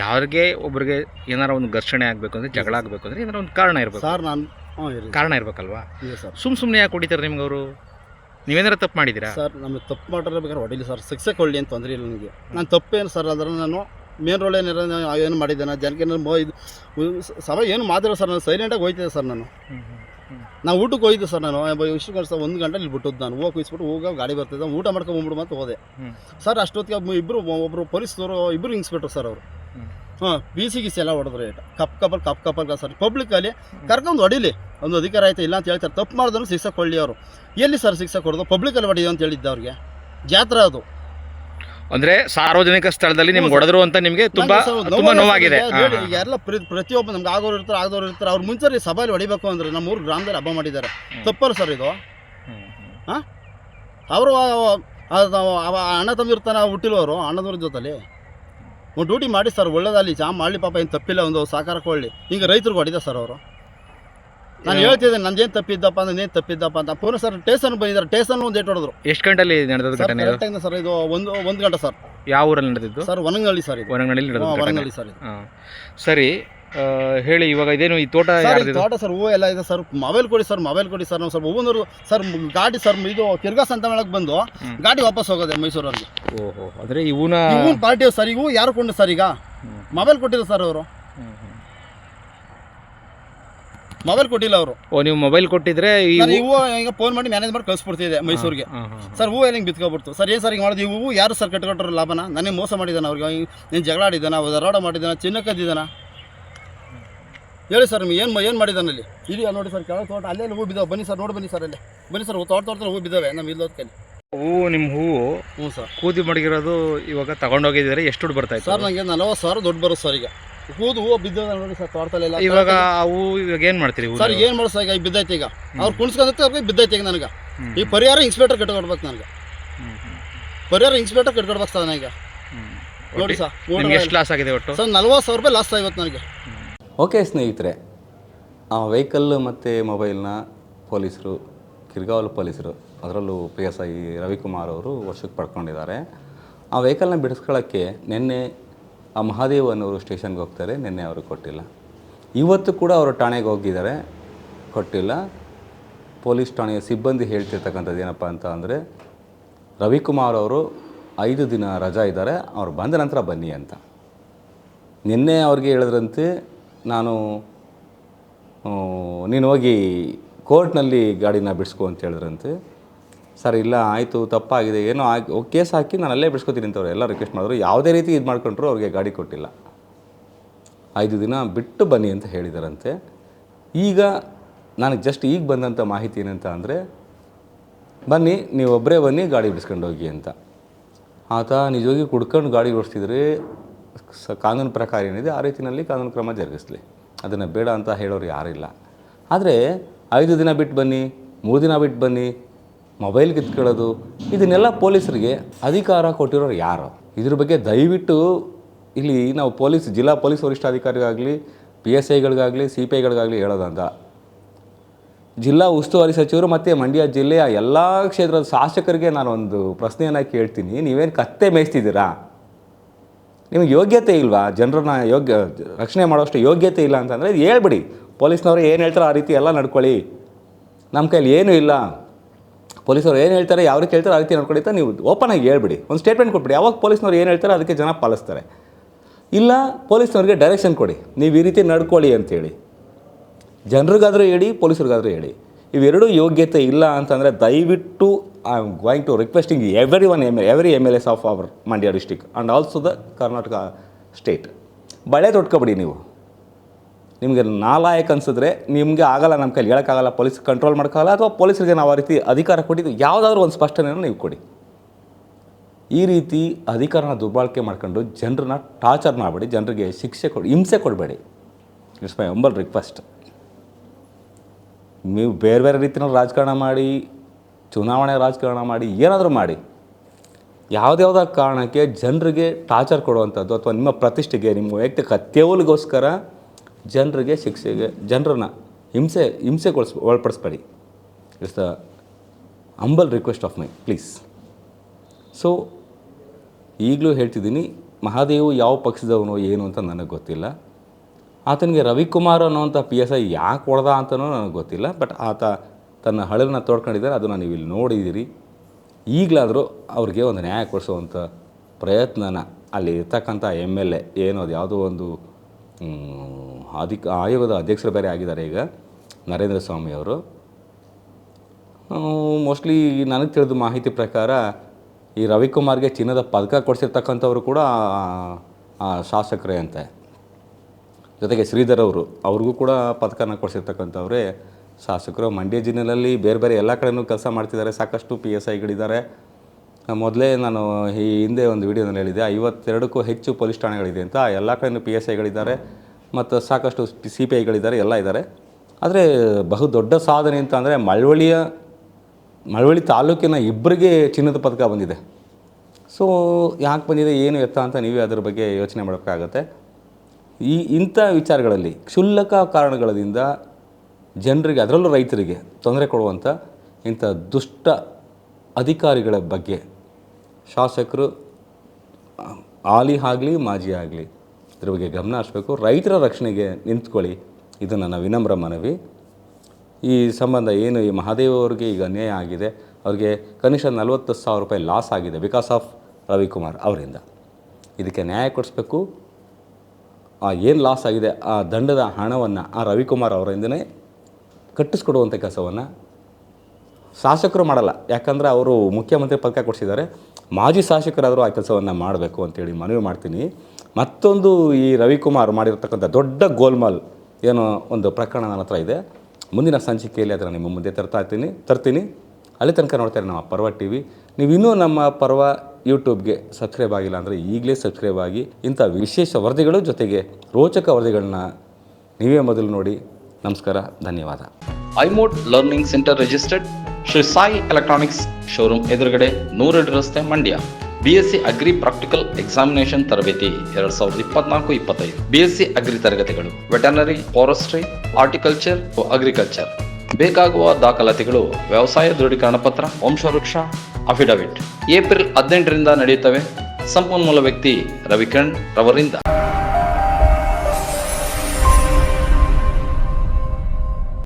ಯಾರಿಗೆ ಒಬ್ರಿಗೆ ಏನಾರ ಒಂದು ಘರ್ಷಣೆ ಆಗಬೇಕು ಅಂದರೆ ಜಗಳ ಆಗಬೇಕು ಅಂದರೆ ಏನಾರ ಒಂದು ಕಾರಣ ಇರಬೇಕು. ಸರ್ ನಾನು ಹ್ಞೂ ಕಾರಣ ಇರಬೇಕಲ್ವಾ? ಇದೆ ಸರ್. ಸುಮ್ ಸುಮ್ಮನೆ ಯಾಕೆ ಹೊಡಿತಾರೆ ನಿಮ್ಗೆ ಅವರು? ನೀವೇನಾರ ತಪ್ಪು ಮಾಡಿದ್ದೀರಾ? ಸರ್ ನಮಗೆ ತಪ್ಪು ಮಾಡಿದ್ರೆ ಬೇಕಾದ್ರೆ ಹೊಡಿಲಿ ಸರ್. ಶಿಕ್ಷೆ ಕೊಡಲಿ ಅಂತ ತೊಂದರೆ ಇಲ್ಲ ನನಗೆ. ನಾನು ತಪ್ಪೇನು ಸರ್ ಅದರ ನಾನು ಮೇನ್ ರೋಡ್ ಏನಿರೋ ಏನು ಮಾಡಿದ್ದೇನೆ ಜನಕ್ಕೆ ನಾನು ಮೋ ಇದು ಸಭೆ ಏನು ಮಾತಾಡೋ ಸರ್ ನಾನು ಸೈಲೆಂಟಾಗಿ ಹೋಯ್ತಿದ್ದೆ ಸರ್ ನಾನು. ನಾವು ಊಟಕ್ಕೆ ಹೋಯ್ತು ಸರ್ ನಾನು ಇಷ್ಟು ಸರ್ ಒಂದು ಗಂಟೆ ಇಲ್ಲಿ ಬಿಟ್ಟದ್ದು ನಾನು ಹೋಗಿ ಕುಯ್ಸ್ಬಿಟ್ಟು ಹೋಗ ಗಾಡಿ ಬರ್ತಿದ್ದೆ ಊಟ ಮಾಡ್ಕೊಂಡು ಬಂದ್ಬಿಡು ಅಂತ ಹೋದೆ. ಸರ್ ಅಷ್ಟೊತ್ತಿಗೆ ಇಬ್ಬರು ಒಬ್ಬರು ಪೊಲೀಸ್ನವರು ಇಬ್ಬರು ಇನ್ಸ್ಪೆಕ್ಟರ್ ಸರ್ ಅವರು. ಹಾಂ ಬಿ ಸಿ ಗಿಸಿ ಎಲ್ಲ ಹೊಡೆದ್ರು ಏಟ cup couple cup couple sir ಪಬ್ಲಿಕಲ್ಲಿ ಕರ್ಕೊಂಡು ಹೊಡಿಲಿ. ಒಂದು ಅಧಿಕಾರ ಆಯ್ತು ಇಲ್ಲ ಅಂತ ಹೇಳ್ತಾರೆ ತಪ್ಪು ಮಾಡಿದ್ರು ಶಿಕ್ಷೆ ಕೊಳ್ಳಿ ಅವರು. ಎಲ್ಲಿ ಸರ್ ಶಿಕ್ಷೆ ಕೊಡೋದು ಪಬ್ಲಿಕಲ್ಲಿ ಹೊಡಿ ಅಂತ ಹೇಳಿದ್ದೆ ಅವ್ರಿಗೆ. ಜಾತ್ರೆ ಅದು. ಅಂದರೆ ಸಾರ್ವಜನಿಕ ಸ್ಥಳದಲ್ಲಿ ನಿಮ್ಗೆ ಹೊಡೆದ್ರು ಅಂತ ನಿಮಗೆ ತುಂಬಾ ತುಂಬಾ ನೋವಾಗಿದೆ. ಎಲ್ಲ ಪ್ರ- ಪ್ರತಿಯೊಬ್ಬ ನಮ್ಗೆ ಆಗೋರು ಇರ್ತಾರೆ ಆಗದವ್ರು ಇರ್ತಾರೆ ಅವ್ರು ಮುಂಚೆ ಸಭೆಯಲ್ಲಿ ಹೊಡಿಬೇಕು ಅಂದ್ರೆ ನಮ್ಮ ಊರು ಗ್ರಾಮದಲ್ಲಿ ಹಬ್ಬ ಮಾಡಿದ್ದಾರೆ. ತಪ್ಪಲ್ಲ ಸರ್ ಇದು? ಅವರು ಅಣ್ಣ ತಮ್ಮ ಇರ್ತಾನೆ ಹುಟ್ಟಿಲ್ವರು ಅಣ್ಣದವ್ರ ಜೊತೆಲಿ ಒಂದು ಡ್ಯೂಟಿ ಮಾಡಿ ಸರ್ ಒಳ್ಳೇದಲ್ಲಿ ಚಾ ಮಾಡಲಿ ಪಾಪ ಏನು ತಪ್ಪಿಲ್ಲ ಒಂದು ಸಾಕಾರ ಕೊಳ್ಳಿ ಹಿಂಗೆ ರೈತರು ಹೊಡಿದೆ ಸರ್ ಅವರು. ನಾನು ಹೇಳ್ತಿದ್ದೆ ನಂದೇನು ತಪ್ಪಿದ್ದಪ್ಪ ನಂದೇನು ತಪ್ಪಿದ್ದಪ್ಪ ಅಂತ. ಪೊಲೀಸ್ ಸರ್ ಟೇಷನ್ ಬಂದಿದ್ದಾರೆ. ಟೇಷನ್ ಒಂದು ಏಟ್ ಹೊಡೆದ್ರು. ಎಷ್ಟು ಗಂಟೆ ನಡೆದ ಸರ್ ಘಟನೆ ಇದು? ಕರೆಕ್ಟಾಗಿ ಸರ್ ಇದು ಒಂದು ಒಂದು ಗಂಟೆ ಸರ್. ಯಾವ ಊರಲ್ಲಿ ನಡೆದಿದ್ದು? ಸರ್ ಒಣಗಳ್ಳಿ ಸರ್ ಇದು. ಹೊರಗಡೆಯಲ್ಲಿ ನಡೆದ ಘಟನೆ. ಸರ್ ಇದು. ಹಾಂ. ಸರಿ ಆ, ಹೇಳಿ ಇವಾಗ ಇದೇನು ಈ ತೋಟ ಸರ್ ಯಾರ್ದಿದು ತೋಟ ಸರ್ ಹೂವು ಎಲ್ಲ ಇದೆ ಸರ್. ಮೊಬೈಲ್ ಕೊಡಿ ಸರ್ ಮೊಬೈಲ್ ಕೊಡಿ ಸರ್ ನಾವು ಸ್ವಲ್ಪ ಹೂವನೂರು ಸರ್ ಮ್- ಗಾಡಿ ಸರ್ ಇದು ಕಿರ್ಗಾಸ್ ಅಂತ ಮೇಳಕ್ಕೆ ಬಂದು ಗಾಡಿ ವಾಪಸ್ ಹೋಗೋದೆ ಮೈಸೂರಲ್ಲಿ. ಓಹೋ ಅಂದರೆ ಇವನ ಇವನ್ ಪಾರ್ಟಿ ಸರ್ ಇವು ಯಾರು ಕೊಂಡು ಸರ್ ಈಗ? ಮೊಬೈಲ್ ಕೊಟ್ಟಿದ್ರು ಸರ್ ಅವರು. ಮೊಬೈಲ್ ಕೊಟ್ಟಿಲ್ಲ ಅವರು. ಓ ನೀವು ಮೊಬೈಲ್ ಕೊಟ್ಟಿದ್ರೆ ಈ ಸರ್ ಇವು ಈಗ ಫೋನ್ ಮಾಡಿ ಮ್ಯಾನೇಜ್ ಮಾಡಿ ಕಳಿಸ್ಬಿಡ್ತಿದೆ ಮೈಸೂರಿಗೆ. ಹಾಂ ಹಾಂ ಸರ್ ಹೂವು ಹಿಂಗೆ ಬಿತ್ಕೊಬಿಡ್ತು? ಸರ್ ಏನು ಸರ್ ಈಗ ಮಾಡಿದ್ವಿ ಹೂವು ಯಾರು ಸರ್ ಕಟ್ಕೊಟ್ರು ಲಾಭನ? ನನಗೆ ಮೋಸ ಮಾಡಿದ್ದಾನೆ ಅವ್ರಿಗೆ. ನೀನು ಜಗಳ ಆಡಿದ್ದಾನ ದರೋಡ ಮಾಡಿದ್ದಾನ ಚಿನ್ನ ಕದ್ದಿದ್ದಾನ ಹೇಳಿ ಸರ್ ಏನು ಏನು ಮಾಡಿದ್ದಾನೆ ಅಲ್ಲಿ? ಇದೆಯಾ ನೋಡಿ ಸರ್ ಕೆಳಗೆ ತೋಟ ಅಲ್ಲೇ ಹೂ ಬಿದ್ದಾವೆ. ಬನ್ನಿ ಸರ್ ನೋಡಿ ಬನ್ನಿ ಸರ್ ಅಲ್ಲಿ. ಬನ್ನಿ ಸರ್ ತೋಟ ತೋಟದಲ್ಲಿ ಹೂ ಬಿದ್ದಾವೆ ನಮ್ಮ ಇಲ್ಲೋದ ಕೈಲಿ. ಹೂವು ನಿಮ್ಮ ಹೂವು ಹ್ಞೂ ಸರ್. ಕೂದಿ ಮಡಗಿರೋದು ಇವಾಗ ತಗೊಂಡೋಗಿದ್ದೀರಾ? ಎಷ್ಟು ದುಡ್ಡು ಬರ್ತಾ ಸರ್ ನನಗೆ ನಲವತ್ತು ಸಾವಿರ ದುಡ್ಡು ಬರುತ್ತೆ ಸರ್ ಈಗ. ಕೂದು ಹೂವು ಬಿದ್ದದ ನೋಡಿ ಸರ್ ತೋಟದಲ್ಲೆಲ್ಲ. ಇವಾಗ ಆ ಹೂವು ಇವಾಗ ಏನು ಮಾಡ್ತೀರಿ ಸರ್ ಏನು ಮಾಡೋದು ಸರ್ ಈಗ ಈಗ ಬಿದ್ದೈತೆ ಈಗ. ಅವ್ರು ಕುಣಿಸ್ಕೊಂಡತ್ತೆ ಅವ್ರಿಗೆ ಬಿದ್ದೈತೆ ಈಗ ನನಗೆ. ಈ ಪರಿಹಾರ ಇನ್ಸ್ಪೆಕ್ಟರ್ ಕಟ್ಕೊಡ್ಬೇಕು ನನಗೆ. ಪರಿಹಾರ ಇನ್ಸ್ಪೆಕ್ಟರ್ ಕಟ್ಕೊಡ್ಬೇಕು ಸರ್ ನನಗೆ. ನೋಡಿ ಸರ್ ನಿಮ್ಗೆ ಎಷ್ಟು ಲಾಸ್ ಆಗಿದೆ ಒಟ್ಟು? ಸರ್ ನಲ್ವತ್ತು ಸಾವಿರ ರೂಪಾಯಿ ಲಾಸ್ ಆಗುತ್ತೆ ನನಗೆ. ಓಕೆ ಸ್ನೇಹಿತರೆ ಆ ವೆಹಿಕಲ್ ಮತ್ತು ಮೊಬೈಲ್ನ ಪೊಲೀಸರು ಕಿರ್ಗಾವಲು ಪೊಲೀಸರು ಅದರಲ್ಲೂ ಪಿ ಎಸ್ ಐ ರವಿಕುಮಾರ್ ಅವರು ವರ್ಷಕ್ಕೆ ಪಡ್ಕೊಂಡಿದ್ದಾರೆ. ಆ ವೆಹಿಕಲ್ನ ಬಿಡಿಸ್ಕೊಳ್ಳೋಕ್ಕೆ ನಿನ್ನೆ ಆ ಮಹಾದೇವ್ ಅನ್ನೋರು ಸ್ಟೇಷನ್ಗೆ ಹೋಗ್ತಾರೆ, ನಿನ್ನೆ ಅವರು ಕೊಟ್ಟಿಲ್ಲ. ಇವತ್ತು ಕೂಡ ಅವರು ಠಾಣೆಗೆ ಹೋಗಿದ್ದಾರೆ, ಕೊಟ್ಟಿಲ್ಲ. ಪೊಲೀಸ್ ಠಾಣೆಯ ಸಿಬ್ಬಂದಿ ಹೇಳ್ತಿರ್ತಕ್ಕಂಥದ್ದು ಏನಪ್ಪ ಅಂತ ಅಂದರೆ, ರವಿಕುಮಾರ್ ಅವರು ಐದು ದಿನ ರಜಾ ಇದ್ದಾರೆ, ಅವ್ರು ಬಂದ ನಂತರ ಬನ್ನಿ ಅಂತ. ನಿನ್ನೆ ಅವ್ರಿಗೆ ಹೇಳಿದ್ರಂತೆ, ನಾನು ನೀನು ಹೋಗಿ ಕೋರ್ಟ್ನಲ್ಲಿ ಗಾಡಿನ ಬಿಡಿಸ್ಕೊ ಅಂತ ಹೇಳಿದ್ರಂತೆ. ಸರ್, ಇಲ್ಲ, ಆಯಿತು, ತಪ್ಪಾಗಿದೆ, ಏನೋ ಆಗಿ ಕೇಸ್ ಹಾಕಿ ನಾನು ಅಲ್ಲೇ ಬಿಡಿಸ್ಕೊತೀನಿ ಅಂತವ್ರು. ಎಲ್ಲ ರಿಕ್ವೆಸ್ಟ್ ಮಾಡಿದ್ರು. ಯಾವುದೇ ರೀತಿ ಇದು ಮಾಡ್ಕೊಂಡ್ರು ಅವ್ರಿಗೆ ಗಾಡಿ ಕೊಟ್ಟಿಲ್ಲ. ಐದು ದಿನ ಬಿಟ್ಟು ಬನ್ನಿ ಅಂತ ಹೇಳಿದಾರಂತೆ. ಈಗ ನನಗೆ ಜಸ್ಟ್ ಈಗ ಬಂದಂಥ ಮಾಹಿತಿ ಏನಂತ ಅಂದರೆ, ಬನ್ನಿ, ನೀವು ಒಬ್ಬರೇ ಬನ್ನಿ, ಗಾಡಿ ಬಿಡಿಸ್ಕೊಂಡು ಹೋಗಿ ಅಂತ. ಆತ ನಿಜವಾಗಿ ಕುಡ್ಕೊಂಡು ಗಾಡಿ ಓಡಿಸ್ತಿದ್ರೆ ಸ, ಕಾನೂನು ಪ್ರಕಾರ ಏನಿದೆ, ಆ ರೀತಿಯಲ್ಲಿ ಕಾನೂನು ಕ್ರಮ ಜರುಗಿಸಲಿ. ಅದನ್ನು ಬೇಡ ಅಂತ ಹೇಳೋರು ಯಾರಿಲ್ಲ. ಆದರೆ ಐದು ದಿನ ಬಿಟ್ಟು ಬನ್ನಿ, ಮೂರು ದಿನ ಬಿಟ್ಟು ಬನ್ನಿ ಮೊಬೈಲ್ ಕಿತ್ಕೊಳ್ಳೋದು, ಇದನ್ನೆಲ್ಲ ಪೊಲೀಸರಿಗೆ ಅಧಿಕಾರ ಕೊಟ್ಟಿರೋರು ಯಾರು? ಇದ್ರ ಬಗ್ಗೆ ದಯವಿಟ್ಟು ಇಲ್ಲಿ ನಾವು ಪೊಲೀಸ್, ಜಿಲ್ಲಾ ಪೊಲೀಸ್ ವರಿಷ್ಠಾಧಿಕಾರಿಗಾಗಲಿ ಪಿ ಎಸ್ ಐಗಳಿಗಾಗಲಿ ಸಿ ಪಿ ಐಗಳಿಗಾಗಲಿ ಹೇಳೋದಂತ. ಜಿಲ್ಲಾ ಉಸ್ತುವಾರಿ ಸಚಿವರು ಮತ್ತು ಮಂಡ್ಯ ಜಿಲ್ಲೆಯ ಎಲ್ಲ ಕ್ಷೇತ್ರದ ಶಾಸಕರಿಗೆ ಒಂದು ಪ್ರಶ್ನೆಯನ್ನು ಕೇಳ್ತೀನಿ. ನೀವೇನು ಕತ್ತೆ ಮೇಯಿಸ್ತಿದ್ದೀರಾ? ನಿಮಗೆ ಯೋಗ್ಯತೆ ಇಲ್ವಾ? ಜನರನ್ನ ಯೋಗ್ಯ, ರಕ್ಷಣೆ ಮಾಡೋಷ್ಟು ಯೋಗ್ಯತೆ ಇಲ್ಲ ಅಂತಂದರೆ ಹೇಳ್ಬಿಡಿ. ಪೊಲೀಸ್ನವರು ಏನು ಹೇಳ್ತಾರೋ ಆ ರೀತಿ ಎಲ್ಲ ನಡ್ಕೊಳ್ಳಿ. ನಮ್ಮ ಕೈಯಲ್ಲಿ ಏನೂ ಇಲ್ಲ. ಪೊಲೀಸರು ಏನು ಹೇಳ್ತಾರೆ ಯಾವ ರೀತಿ ಹೇಳ್ತಾರೆ ಆ ರೀತಿ ಅಂತ ನೀವು ಓಪನ್ ಆಗಿ ಹೇಳ್ಬಿಡಿ. ಒಂದು ಸ್ಟೇಟ್ಮೆಂಟ್ ಕೊಟ್ಬಿಡಿ. ಯಾವಾಗ ಪೊಲೀಸ್ನವ್ರು ಏನು ಹೇಳ್ತಾರೆ ಅದಕ್ಕೆ ಜನ ಪಾಲಿಸ್ತಾರೆ. ಇಲ್ಲ, ಪೊಲೀಸ್ನವ್ರಿಗೆ ಡೈರೆಕ್ಷನ್ ಕೊಡಿ. ನೀವು ಈ ರೀತಿ ನಡ್ಕೊಳ್ಳಿ ಅಂತೇಳಿ. ಜನರಿಗಾದರೂ ಹೇಳಿ, ಪೊಲೀಸರಿಗಾದರೂ ಹೇಳಿ. ಇವೆರಡೂ ಯೋಗ್ಯತೆ ಇಲ್ಲ ಅಂತಂದರೆ ದಯವಿಟ್ಟು I am going to requesting every one M every M L S of our Mandya district and also the Karnataka state ಬಳೆ ತೊಟ್ಕೊಬಿಡಿ ನೀವು. ನಿಮಗೆ ನಾಲಾಯಕ್ ಅನಿಸಿದ್ರೆ ನಿಮಗೆ ಆಗಲ್ಲ ನಮ್ಮ ಕೈಲಿ ಹೇಳೋಕ್ಕಾಗಲ್ಲ ಪೊಲೀಸ್ ಕಂಟ್ರೋಲ್ ಮಾಡೋಕ್ಕಾಗಲ್ಲ ಅಥವಾ ಪೊಲೀಸರಿಗೆ ನಾವು ಆ ರೀತಿ ಅಧಿಕಾರ ಕೊಟ್ಟಿದ್ದು ಯಾವುದಾದ್ರೂ ಒಂದು ಸ್ಪಷ್ಟನೆಯನ್ನು ನೀವು ಕೊಡಿ. ಈ ರೀತಿ ಅಧಿಕಾರನ ದುರ್ಬಳಕೆ ಮಾಡ್ಕೊಂಡು ಜನರನ್ನ ಟಾರ್ಚರ್ ಮಾಡಬೇಡಿ, ಜನರಿಗೆ ಶಿಕ್ಷೆ ಕೊಡಿ, ಹಿಂಸೆ ಕೊಡಬೇಡಿ. ಇಟ್ಸ್ ಮೈ ಅಂಬಲ್ ರಿಕ್ವೆಸ್ಟ್ ನೀವು ಬೇರೆ ಬೇರೆ ರೀತಿಯಲ್ಲಿ ರಾಜಕಾರಣ ಮಾಡಿ, ಚುನಾವಣೆ ರಾಜಕಾರಣ ಮಾಡಿ, ಏನಾದರೂ ಮಾಡಿ ಯಾವುದ್ಯಾವುದೋ ಕಾರಣಕ್ಕೆ ಜನರಿಗೆ ಟಾರ್ಚರ್ ಕೊಡುವಂಥದ್ದು ಅಥವಾ ನಿಮ್ಮ ಪ್ರತಿಷ್ಠೆಗೆ, ನಿಮ್ಮ ವೈಯಕ್ತಿಕ ತೇವಲಿಗೋಸ್ಕರ ಜನರಿಗೆ ಶಿಕ್ಷೆಗೆ, ಜನರನ್ನ ಹಿಂಸೆ, ಹಿಂಸೆಗೊಳಿಸ್, ಒಳಪಡಿಸ್ಬೇಡಿ. It's the humble request of my please so ಈಗಲೂ ಹೇಳ್ತಿದ್ದೀನಿ, ಮಹಾದೇವು ಯಾವ ಪಕ್ಷದವನು ಏನು ಅಂತ ನನಗೆ ಗೊತ್ತಿಲ್ಲ. ಆತನಿಗೆ ರವಿಕುಮಾರ್ ಅನ್ನೋವಂಥ ಪಿ ಎಸ್ ಐ ಯಾಕೆ ಹೊಡೆದ ಅಂತಲೂ ನನಗೆ ಗೊತ್ತಿಲ್ಲ ಬಟ್ ಆತ ತನ್ನ ಹಳರನ್ನ ತೋಡ್ಕೊಂಡಿದ್ದಾರೆ, ಅದನ್ನು ನೀವು ಇಲ್ಲಿ ನೋಡಿದ್ದೀರಿ. ಈಗಲಾದರೂ ಅವ್ರಿಗೆ ಒಂದು ನ್ಯಾಯ ಕೊಡಿಸುವಂಥ ಪ್ರಯತ್ನನ ಅಲ್ಲಿ ಇರ್ತಕ್ಕಂಥ ಎಂ ಎಲ್ ಎ ಏನು ಅದು ಯಾವುದೋ ಒಂದು ಅಧಿಕ ಆಯೋಗದ ಅಧ್ಯಕ್ಷರು ಬೇರೆ ಆಗಿದ್ದಾರೆ ಈಗ, ನರೇಂದ್ರ ಸ್ವಾಮಿ ಅವರು. ಮೋಸ್ಟ್ಲಿ ನನಗೆ ತಿಳಿದ ಮಾಹಿತಿ ಪ್ರಕಾರ ಈ ರವಿಕುಮಾರ್ಗೆ ಚಿನ್ನದ ಪದಕ ಕೊಡಿಸಿರ್ತಕ್ಕಂಥವ್ರು ಕೂಡ ಶಾಸಕರೇ ಅಂತೆ. ಜೊತೆಗೆ ಶ್ರೀಧರ್ ಅವರು, ಅವ್ರಿಗೂ ಕೂಡ ಪದಕನ ಕೊಡಿಸಿರ್ತಕ್ಕಂಥವ್ರೆ ಶಾಸಕರು. ಮಂಡ್ಯ ಜಿಲ್ಲೆಯಲ್ಲಿ ಬೇರೆ ಬೇರೆ ಎಲ್ಲ ಕಡೆಯೂ ಕೆಲಸ ಮಾಡ್ತಿದ್ದಾರೆ. ಸಾಕಷ್ಟು ಪಿ ಎಸ್ ಐಗಳಿದ್ದಾರೆ ಮೊದಲೇ ನಾನು ಈ ಹಿಂದೆ ಒಂದು ವಿಡಿಯೋದಲ್ಲಿ ಹೇಳಿದೆ ಐವತ್ತೆರಡಕ್ಕೂ ಹೆಚ್ಚು ಪೊಲೀಸ್ ಠಾಣೆಗಳಿದೆ ಅಂತ. ಎಲ್ಲ ಕಡೆಯೂ ಪಿ ಎಸ್ ಐಗಳಿದ್ದಾರೆ ಮತ್ತು ಸಾಕಷ್ಟು ಸಿ ಪಿ ಐಗಳಿದ್ದಾರೆ ಎಲ್ಲ ಇದ್ದಾರೆ. ಆದರೆ ಬಹು ದೊಡ್ಡ ಸಾಧನೆ ಅಂತ ಅಂದರೆ ಮಳವಳ್ಳಿಯ, ಮಳವಳ್ಳಿ ತಾಲೂಕಿನ ಇಬ್ಬರಿಗೆ ಚಿನ್ನದ ಪದಕ ಬಂದಿದೆ. ಸೊ ಯಾಕೆ ಬಂದಿದೆ, ಏನು ಎತ್ತ ಅಂತ ನೀವೇ ಅದ್ರ ಬಗ್ಗೆ ಯೋಚನೆ ಮಾಡೋಕ್ಕಾಗತ್ತೆ ಈ ಇಂಥ ವಿಚಾರಗಳಲ್ಲಿ ಕ್ಷುಲ್ಲಕ ಕಾರಣಗಳಿಂದ ಜನರಿಗೆ, ಅದರಲ್ಲೂ ರೈತರಿಗೆ ತೊಂದರೆ ಕೊಡುವಂಥ ಇಂಥ ದುಷ್ಟ ಅಧಿಕಾರಿಗಳ ಬಗ್ಗೆ ಶಾಸಕರು, ಆಲಿ ಆಗಲಿ, ಮಾಜಿ ಆಗಲಿ, ಇದ್ರ ಬಗ್ಗೆ ಗಮನ ಹರಿಸ್ಬೇಕು. ರೈತರ ರಕ್ಷಣೆಗೆ ನಿಂತ್ಕೊಳ್ಳಿ. ಇದು ನನ್ನ ವಿನಮ್ರ ಮನವಿ. ಈ ಸಂಬಂಧ ಏನು ಈ ಮಹಾದೇವ್ ಅವ್ರಿಗೆ ಈಗ ಅನ್ಯಾಯ ಆಗಿದೆ, ಅವ್ರಿಗೆ ಕನಿಷ್ಠ ನಲವತ್ತು ಸಾವಿರ ರೂಪಾಯಿ ಲಾಸ್ ಆಗಿದೆ ಬಿಕಾಸ್ ಆಫ್ ರವಿಕುಮಾರ್ ಅವರಿಂದ. ಇದಕ್ಕೆ ನ್ಯಾಯ ಕೊಡಿಸ್ಬೇಕು. ಆ ಏನು ಲಾಸ್ ಆಗಿದೆ, ಆ ದಂಡದ ಹಣವನ್ನು ಆ ರವಿಕುಮಾರ್ ಅವರಿಂದನೇ ಕಟ್ಟಿಸ್ಕೊಡುವಂಥ ಕೆಲಸವನ್ನು ಶಾಸಕರು ಮಾಡಲ್ಲ. ಯಾಕಂದರೆ ಅವರು ಮುಖ್ಯಮಂತ್ರಿ ಪದಕ ಕೊಡಿಸಿದ್ದಾರೆ. ಮಾಜಿ ಶಾಸಕರಾದರೂ ಆ ಕೆಲಸವನ್ನು ಮಾಡಬೇಕು ಅಂತೇಳಿ ಮನವಿ ಮಾಡ್ತೀನಿ. ಮತ್ತೊಂದು ಈ ರವಿಕುಮಾರ್ ಮಾಡಿರತಕ್ಕಂಥ ದೊಡ್ಡ ಗೋಲ್ಮಾಲ್ ಏನೋ ಒಂದು ಪ್ರಕರಣ ನನ್ನ ಹತ್ರ ಇದೆ. ಮುಂದಿನ ಸಂಚಿಕೆಯಲ್ಲಿ ಅದನ್ನು ನಿಮ್ಮ ಮುಂದೆ ತರ್ತಾ ಇರ್ತೀನಿ, ತರ್ತೀನಿ. ಅಲ್ಲಿ ತನಕ ನೋಡ್ತಾರೆ ನಮ್ಮ ಪರ್ವ ಟಿ ವಿ ನೀವು ಇನ್ನೂ ನಮ್ಮ ಪರ್ವ ಯೂಟ್ಯೂಬ್ಗೆ ಸಬ್ಸ್ಕ್ರೈಬ್ ಆಗಿಲ್ಲ ಅಂದರೆ ಈಗಲೇ ಸಬ್ಸ್ಕ್ರೈಬ್ ಆಗಿ ಇಂಥ ವಿಶೇಷ ವರದಿಗಳು ಜೊತೆಗೆ ರೋಚಕ ವರದಿಗಳನ್ನ ನೀವೇ ಮೊದಲು ನೋಡಿ. ನಮಸ್ಕಾರ, ಧನ್ಯವಾದ. ಐಮೋಟ್ learning centre registered Shri Sai electronics showroom ಎದುರುಗಡೆ ನೂರೆರಡು ರಸ್ತೆ Mandya. BSc agri practical examination ತರಬೇತಿ ಎರಡ್ ಸಾವಿರದ ಇಪ್ಪತ್ನಾಲ್ಕು ಇಪ್ಪತ್ತೈದು. ಬಿಎಸ್ಸಿ ಅಗ್ರಿ ತರಗತಿಗಳು ವೆಟನರಿ ಫಾರೆಸ್ಟ್ರಿ ಹಾರ್ಟಿಕಲ್ಚರ್ ಅಗ್ರಿಕಲ್ಚರ್ ಬೇಕಾಗುವ ದಾಖಲಾತಿಗಳು ವ್ಯವಸಾಯ ದೃಢೀಕರಣ ಪತ್ರ, ವಂಶವೃಕ್ಷ ಅಫಿಡವಿಟ್ ಏಪ್ರಿಲ್ ಹದಿನೆಂಟರಿಂದ ನಡೆಯುತ್ತವೆ. ಸಂಪನ್ಮೂಲ ವ್ಯಕ್ತಿ ರವಿಕಣ್ ರವರಿಂದ.